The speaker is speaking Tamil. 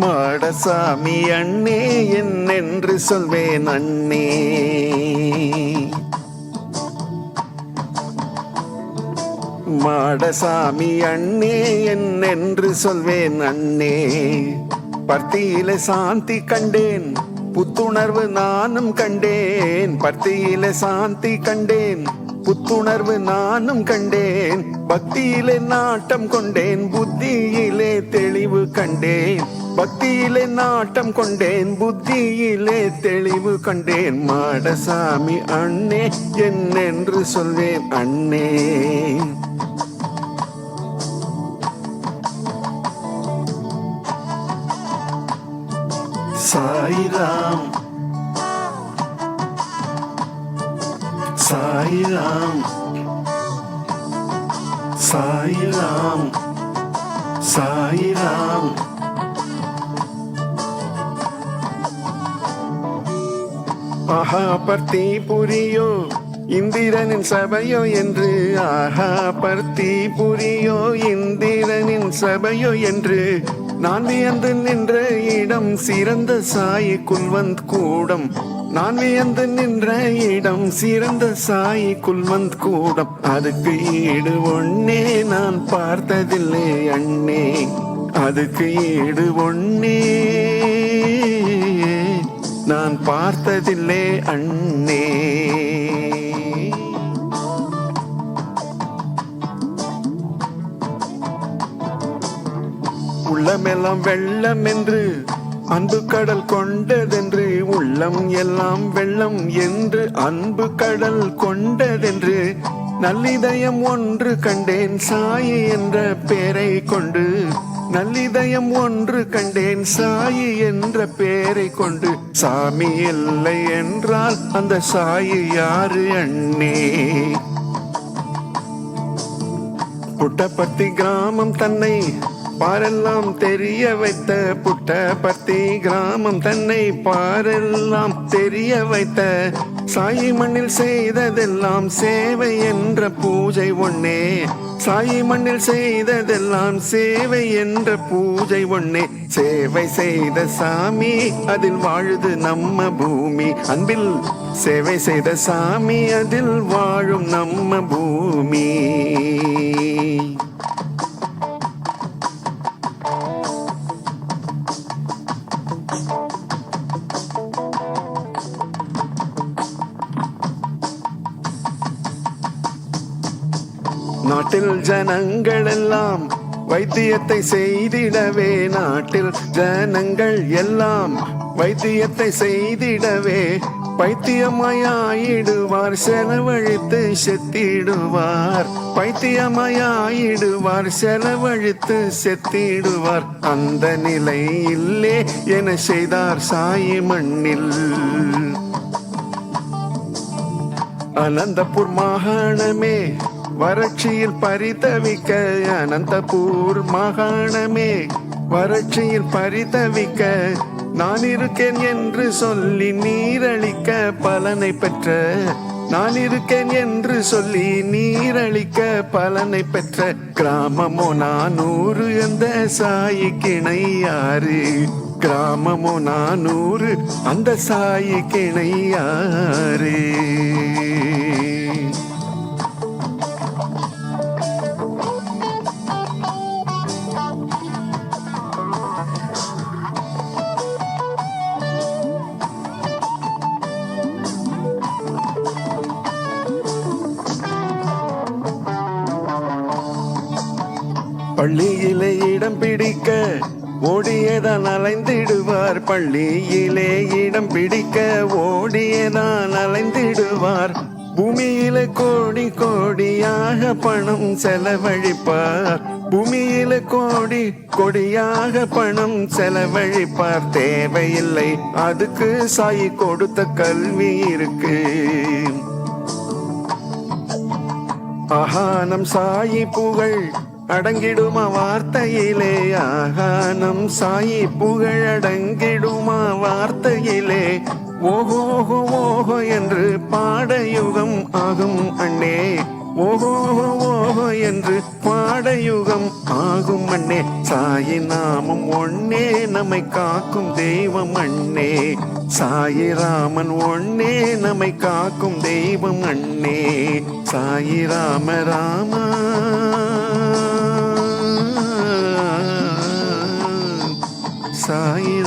மாடசாமி அண்ணே என்னென்று சொல்வேன் அண்ணே. மாடசாமி அண்ணே என்னென்று சொல்வேன் அண்ணே. பர்த்தியில சாந்தி கண்டேன். புத்துணர்வு நானும் கண்டேன். பக்தியில சாந்தி கண்டேன். புத்துணர்வு நானும் கண்டேன். பக்தியிலே நாட்டம் கொண்டேன். புத்தியிலே தெளிவு கண்டேன். பக்தியிலே நாட்டம் கொண்டேன். புத்தியிலே தெளிவு கண்டேன். மாடசாமி அண்ணே என்னென்று சொல்வேன் அண்ணே. சாயிராம். சாயிராம். சாயிராம். சாயிராம். மகாபர்த்தி புரியோ இந்திரனின் சபையோ என்று. ஆஹா பர்த்தி புரியோ இந்திரனின் சபையோ என்று. நான் வியந்து நின்ற இடம் சிறந்த சாயி குல்வந்த் கூடம். நான் வியந்து நின்ற இடம் சிறந்த சாயி குல்வந்த் கூடம். அதுக்கு ஈடு ஒன்னே நான் பார்த்ததில்லை அண்ணே. அதுக்கு ஈடு ஒன்னே நான் பார்த்ததில்லை அண்ணே. உள்ளமெல்லாம் வெள்ளம் என்று அன்பு கடல் கொண்டதென்று உள்ளம் எல்லாம் வெள்ளம் என்று அன்பு கடல் கொண்டதென்று நல்லிதயம் ஒன்று கண்டேன் சாயி என்ற பெயரை கொண்டு நல்லிதயம் ஒன்று கண்டேன் சாயி என்ற பெயரை கொண்டு சாமி இல்லை என்றால் அந்த சாயி யாரு அண்ணே? புட்டப்பட்டி கிராமம் தன்னை பாரெல்லாம் தெரிய வைத்த புட்டபர்த்தி கிராமம் தன்னை பாரெல்லாம் தெரிய வைத்த சாயி மண்ணில் செய்ததெல்லாம் சேவை என்ற பூஜை ஒன்னே சாயி மண்ணில் செய்ததெல்லாம் சேவை என்ற பூஜை ஒன்னே சேவை செய்த சாமி அதில் வாழுது நம்ம பூமி. அன்பில் சேவை செய்த சாமி அதில் வாழும் நம்ம பூமி. நாட்டில் ஜனங்கள் எல்லாம் வைத்தியத்தை செய்திடவே நாட்டில் ஜனங்கள் எல்லாம் வைத்தியத்தை செய்திடவே பைத்தியமாயிடுவார் செலவழித்து செத்திடுவார். பைத்தியமாயிடுவார் செலவழித்து செத்திடுவார். அந்த நிலை இல்லே என செய்தார் சாயி மண்ணில். அனந்தபுர் மாகாணமே வறட்சியில் பரிதவிக்க அனந்தபூர் மாகாணமே. வறட்சியில் பரிதவிக்க நான் இருக்கேன் என்று சொல்லி நீரழிக்க பலனை பெற்ற. நான் இருக்கேன் என்று சொல்லி நீரழிக்க பலனை பெற்ற. கிராமமோ நானூறு அந்த சாயி கிணை யாரு கிராமமோ நானூறு அந்த சாயி கிணை பள்ளியிலே இடம் பிடிக்க ஓடியதான் அலைந்திடுவார். பள்ளியிலே இடம் பிடிக்க ஓடியதான் அலைந்திடுவார். பூமியில கோடி கோடியாக பணம் செலவழிப்பார். பூமியில கோடி கொடியாக பணம் செலவழிப்பார். தேவையில்லை அதுக்கு சாயி கொடுத்த கல்வி இருக்கு. ஆஹா நம் சாயி புகழ் அடங்கிடுமா வார்த்தையிலே ஆகானம். சாயி புகழ் அடங்கிடுமா வார்த்தையிலே. ஓஹோ ஓஹோ ஓஹோ என்று பாடயுகம் ஆகும் அண்ணே. ஓஹோ ஓஹோ என்று பாடயுகம் ஆகும் அண்ணே. சாயி நாமம் ஒன்னே நம்மை காக்கும் தெய்வம் அண்ணே. சாயி ராமன் ஒன்னே நம்மை காக்கும் தெய்வம் அண்ணே. சாயி ராம ராமா. I'm saída.